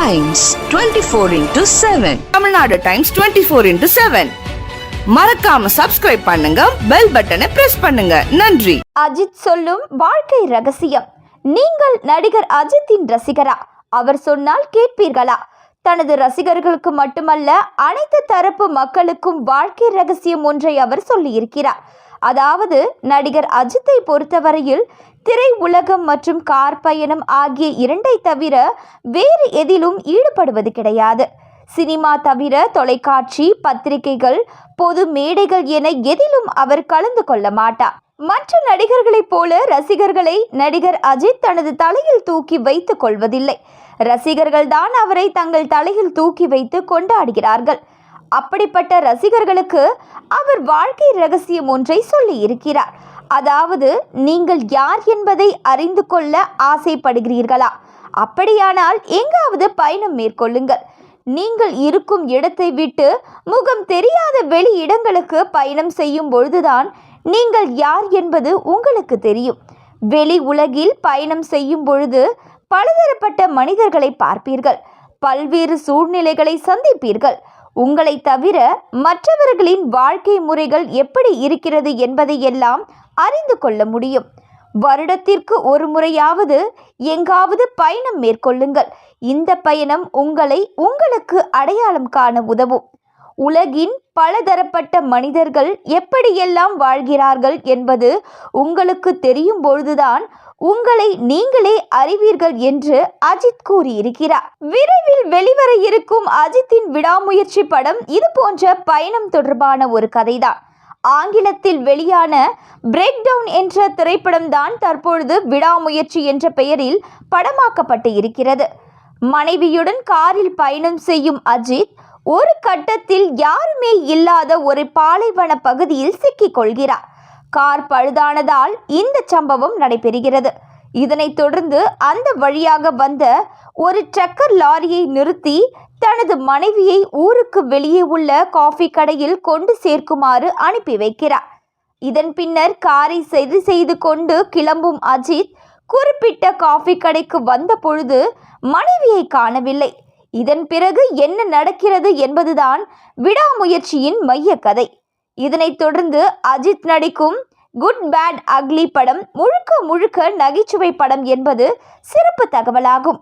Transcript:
Times twenty four into seven Tamil Nadu times twenty four into seven மறக்காம subscribe பண்ணுங்க bell பட்டனை press பண்ணுங்க. நன்றி. அஜித் சொல்லும் வாழ்க்கை ரகசியம். நீங்கள் நடிகர் அஜித்தின் ரசிகரா? அவர் சொன்னால் கேட்பீர்களா? தனது ரசிகர்களுக்கு மட்டுமல்ல அனைத்து தரப்பு மக்களுக்கும் வாழ்க்கை ரகசியம் ஒன்றை அவர் சொல்லியிருக்கிறார். அதாவது நடிகர் அஜித்தை பொறுத்தவரையில் திரை உலகம் மற்றும் கார் பயணம் ஆகிய இரண்டை தவிர வேறு எதிலும் ஈடுபடுவது கிடையாது. சினிமா தவிர தொலைக்காட்சி பத்திரிகைகள் பொது மேடைகள் என எதிலும் அவர் கலந்து கொள்ள மாட்டார். மற்ற நடிகர்களைப் போல ரசிகர்களை நடிகர் அஜித் தனது தலையில் தூக்கி வைத்துக் கொள்வதில்லை. ரசிகர்கள் தான் அவரை தங்கள் தலையில் தூக்கி வைத்து கொண்டாடுகிறார்கள். அப்படிப்பட்ட ரசிகர்களுக்கு அவர் வாழ்க்கை ரகசியம் ஒன்றை சொல்லி இருக்கிறார் அதாவது நீங்கள் யார் என்பதை அறிந்து கொள்ள ஆசைப்படுகிறீர்களா? அப்படியானால் எங்காவது பயணம் மேற்கொள்ளுங்கள். நீங்கள் இருக்கும் இடத்தை விட்டு முகம் தெரியாத வெளி இடங்களுக்கு பயணம் செய்யும் பொழுதுதான் நீங்கள் யார் என்பது உங்களுக்கு தெரியும். வெளி உலகில் பயணம் செய்யும் பொழுது பலதரப்பட்ட மனிதர்களை பார்ப்பீர்கள். பல்வேறு சூழ்நிலைகளை சந்திப்பீர்கள். உங்களை தவிர மற்றவர்களின் வாழ்க்கை முறைகள் எப்படி இருக்கிறது என்பதை எல்லாம் அறிந்து கொள்ள முடியும். வருடத்திற்கு ஒரு முறையாவது எங்காவது பயணம் மேற்கொள்ளுங்கள். இந்த பயணம் உங்களை உங்களுக்கு அடையாளம் காண உதவும். உலகின் பலதரப்பட்ட மனிதர்கள் எப்படியெல்லாம் வாழ்கிறார்கள் என்பது உங்களுக்கு தெரியும் பொழுதுதான் உங்களை நீங்களே அறிவீர்கள் என்று அஜித் கூறியிருக்கிறார். விரைவில் வெளிவர இருக்கும் அஜித்தின் விடாமுயற்சி படம் இது போன்ற பயணம் தொடர்பான ஒரு கதைதான். ஆங்கிலத்தில் வெளியான பிரேக் டவுன் என்ற திரைப்படம் தான் தற்பொழுது விடாமுயற்சி என்ற பெயரில் படமாக்கப்பட்டு இருக்கிறது மனைவியுடன் காரில் பயணம் செய்யும் அஜித் ஒரு கட்டத்தில் யாருமே இல்லாத ஒரு பாலைவன பகுதியில் சிக்கிக்கொள்கிறார். கார் பழுதானதால் இந்த சம்பவம் நடைபெறுகிறது. இதனைத் தொடர்ந்து அந்த வழியாக வந்த ஒரு டிரக்கர் லாரியை நிறுத்தி தனது மனைவியை ஊருக்கு வெளியே உள்ள காஃபி கடையில் கொண்டு சேர்க்குமாறு அனுப்பி வைக்கிறார். இதன் பின்னர் காரை சரி செய்து கொண்டு கிளம்பும் அஜித் குறிப்பிட்ட காஃபி கடைக்கு வந்த பொழுது மனைவியை காணவில்லை. இதன் பிறகு என்ன நடக்கிறது என்பதுதான் விடாமுயற்சியின் மைய கதை இதனைத் தொடர்ந்து அஜித் நடிக்கும் குட் பேட் அக்லி படம் முழுக்க முழுக்க நகைச்சுவை படம் என்பது சிறப்பு தகவலாகும்.